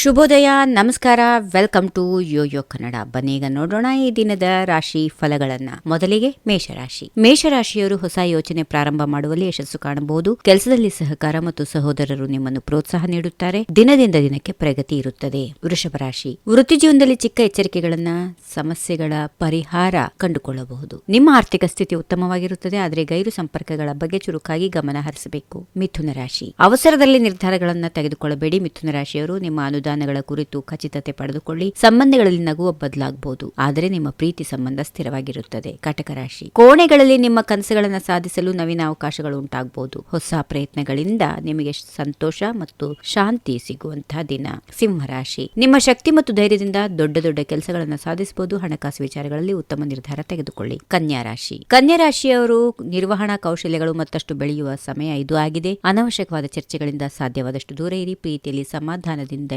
ಶುಭೋದಯ, ನಮಸ್ಕಾರ welcome to YoYo Kannada ಬನ್ನೀಗ ನೋಡೋಣ ಈ ದಿನದ ರಾಶಿ ಫಲಗಳನ್ನ. ಮೊದಲಿಗೆ ಮೇಷರಾಶಿ. ಮೇಷರಾಶಿಯವರು ಹೊಸ ಯೋಚನೆ ಪ್ರಾರಂಭ ಮಾಡುವಲ್ಲಿ ಯಶಸ್ಸು ಕಾಣಬಹುದು. ಕೆಲಸದಲ್ಲಿ ಸಹಕಾರ ಮತ್ತು ಸಹೋದರರು ನಿಮ್ಮನ್ನು ಪ್ರೋತ್ಸಾಹ ನೀಡುತ್ತಾರೆ. ದಿನದಿಂದ ದಿನಕ್ಕೆ ಪ್ರಗತಿ ಇರುತ್ತದೆ. ವೃಷಭ ರಾಶಿ. ವೃತ್ತಿ ಜೀವನದಲ್ಲಿ ಚಿಕ್ಕ ಎಚ್ಚರಿಕೆಗಳನ್ನ, ಸಮಸ್ಯೆಗಳ ಪರಿಹಾರ ಕಂಡುಕೊಳ್ಳಬಹುದು. ನಿಮ್ಮ ಆರ್ಥಿಕ ಸ್ಥಿತಿ ಉತ್ತಮವಾಗಿರುತ್ತದೆ, ಆದರೆ ಗೈರು ಸಂಪರ್ಕಗಳ ಬಗ್ಗೆ ಚುರುಕಾಗಿ ಗಮನ ಹರಿಸಬೇಕು. ಮಿಥುನ ರಾಶಿ. ಅವಸರದಲ್ಲಿ ನಿರ್ಧಾರಗಳನ್ನ ತೆಗೆದುಕೊಳ್ಳಬೇಡಿ. ಮಿಥುನ ರಾಶಿಯವರು ನಿಮ್ಮ ಅನುದಾನಗಳ ಕುರಿತು ಖಚಿತತೆ ಪಡೆದುಕೊಳ್ಳಿ. ಸಂಬಂಧಗಳಲ್ಲಿ ನಗುವ ಬದಲಾಗಬಹುದು. ಆದರೆ ನಿಮ್ಮ ಪ್ರೀತಿ ಸಂಬಂಧ ಸ್ಥಿರವಾಗಿರುತ್ತದೆ. ಕಟಕ ರಾಶಿ. ಕೋಣೆಗಳಲ್ಲಿ ನಿಮ್ಮ ಕನಸುಗಳನ್ನು ಸಾಧಿಸಲು ನವೀನ ಅವಕಾಶಗಳು ಉಂಟಾಗಬಹುದು. ಹೊಸ ಪ್ರಯತ್ನಗಳಿಂದ ನಿಮಗೆ ಸಂತೋಷ ಮತ್ತು ಶಾಂತಿ ಸಿಗುವಂತಹ ದಿನ. ಸಿಂಹರಾಶಿ ನಿಮ್ಮ ಶಕ್ತಿ ಮತ್ತು ಧೈರ್ಯದಿಂದ ದೊಡ್ಡ ದೊಡ್ಡ ಕೆಲಸಗಳನ್ನು ಸಾಧಿಸಬಹುದು. ಹಣಕಾಸು ವಿಚಾರಗಳಲ್ಲಿ ಉತ್ತಮ ನಿರ್ಧಾರ ತೆಗೆದುಕೊಳ್ಳಿ. ಕನ್ಯಾ ರಾಶಿ. ಕನ್ಯಾ ರಾಶಿಯವರು ನಿರ್ವಹಣಾ ಕೌಶಲ್ಯಗಳು ಮತ್ತಷ್ಟು ಬೆಳೆಯುವ ಸಮಯ ಇದು ಆಗಿದೆ. ಅನವಶ್ಯಕವಾದ ಚರ್ಚೆಗಳಿಂದ ಸಾಧ್ಯವಾದಷ್ಟು ದೂರ ಇರಿ. ಪ್ರೀತಿಯಲ್ಲಿ ಸಮಾಧಾನದಿಂದ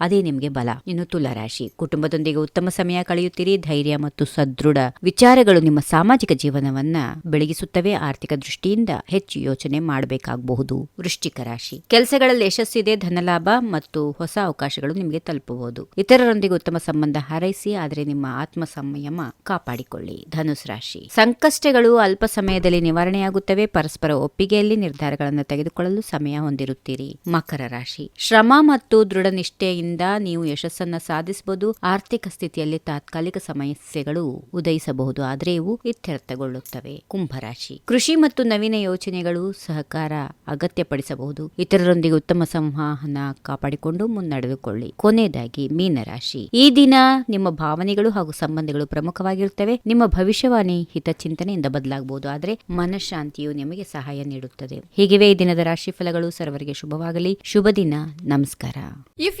ಅದೇ ನಿಮಗೆ ಬಲ. ಇನ್ನು ತುಲಾರಾಶಿ. ಕುಟುಂಬದೊಂದಿಗೆ ಉತ್ತಮ ಸಮಯ ಕಳೆಯುತ್ತೀರಿ. ಧೈರ್ಯ ಮತ್ತು ಸದೃಢ ವಿಚಾರಗಳು ನಿಮ್ಮ ಸಾಮಾಜಿಕ ಜೀವನವನ್ನ ಬೆಳಗಿಸುತ್ತವೆ. ಆರ್ಥಿಕ ದೃಷ್ಟಿಯಿಂದ ಹೆಚ್ಚು ಯೋಚನೆ ಮಾಡಬೇಕಾಗಬಹುದು. ವೃಶ್ಚಿಕ ರಾಶಿ. ಕೆಲಸಗಳಲ್ಲಿ ಯಶಸ್ಸಿದೆ ಧನಲಾಭ ಮತ್ತು ಹೊಸ ಅವಕಾಶಗಳು ನಿಮಗೆ ತಲುಪಬಹುದು. ಇತರರೊಂದಿಗೆ ಉತ್ತಮ ಸಂಬಂಧ ಹಾರೈಸಿ, ಆದರೆ ನಿಮ್ಮ ಆತ್ಮ ಸಂಯಮ ಕಾಪಾಡಿಕೊಳ್ಳಿ. ಧನುಸ್ ರಾಶಿ. ಸಂಕಷ್ಟಗಳು ಅಲ್ಪ ಸಮಯದಲ್ಲಿ ನಿವಾರಣೆಯಾಗುತ್ತವೆ. ಪರಸ್ಪರ ಒಪ್ಪಿಗೆಯಲ್ಲಿ ನಿರ್ಧಾರಗಳನ್ನು ತೆಗೆದುಕೊಳ್ಳಲು ಸಮಯ ಹೊಂದಿರುತ್ತೀರಿ. ಮಕರ ರಾಶಿ. ಶ್ರಮ ಮತ್ತು ದೃಢ ನಿಷ್ಠೆಯಿಂದ ನೀವು ಯಶಸ್ಸನ್ನ ಸಾಧಿಸಬಹುದು. ಆರ್ಥಿಕ ಸ್ಥಿತಿಯಲ್ಲಿ ತಾತ್ಕಾಲಿಕ ಸಮಸ್ಯೆಗಳು ಉದಯಿಸಬಹುದು. ಆದರೆ ಇವು ಇತ್ಯರ್ಥಗೊಳ್ಳುತ್ತವೆ. ಕುಂಭರಾಶಿ. ಕೃಷಿ ಮತ್ತು ನವೀನ ಯೋಚನೆಗಳು ಸಹಕಾರ ಅಗತ್ಯಪಡಿಸಬಹುದು. ಇತರರೊಂದಿಗೆ ಉತ್ತಮ ಸಂವಹನ ಕಾಪಾಡಿಕೊಂಡು ಮುನ್ನಡೆದುಕೊಳ್ಳಿ. ಕೊನೆಯದಾಗಿ ಮೀನರಾಶಿ. ಈ ದಿನ ನಿಮ್ಮ ಭಾವನೆಗಳು ಹಾಗೂ ಸಂಬಂಧಗಳು ಪ್ರಮುಖವಾಗಿರುತ್ತವೆ. ನಿಮ್ಮ ಭವಿಷ್ಯವಾಣಿ ಹಿತಚಿಂತನೆಯಿಂದ ಬದಲಾಗಬಹುದು. ಆದರೆ ಮನಃಶಾಂತಿಯು ನಿಮಗೆ ಸಹಾಯ ನೀಡುತ್ತದೆ. ಹೀಗಿವೆ ಈ ದಿನದ ರಾಶಿ ಫಲಗಳು ಸರ್ವರಿಗೆ ಶುಭವಾಗಲಿ. ಶುಭ ದಿನ. ನಮಸ್ಕಾರ. If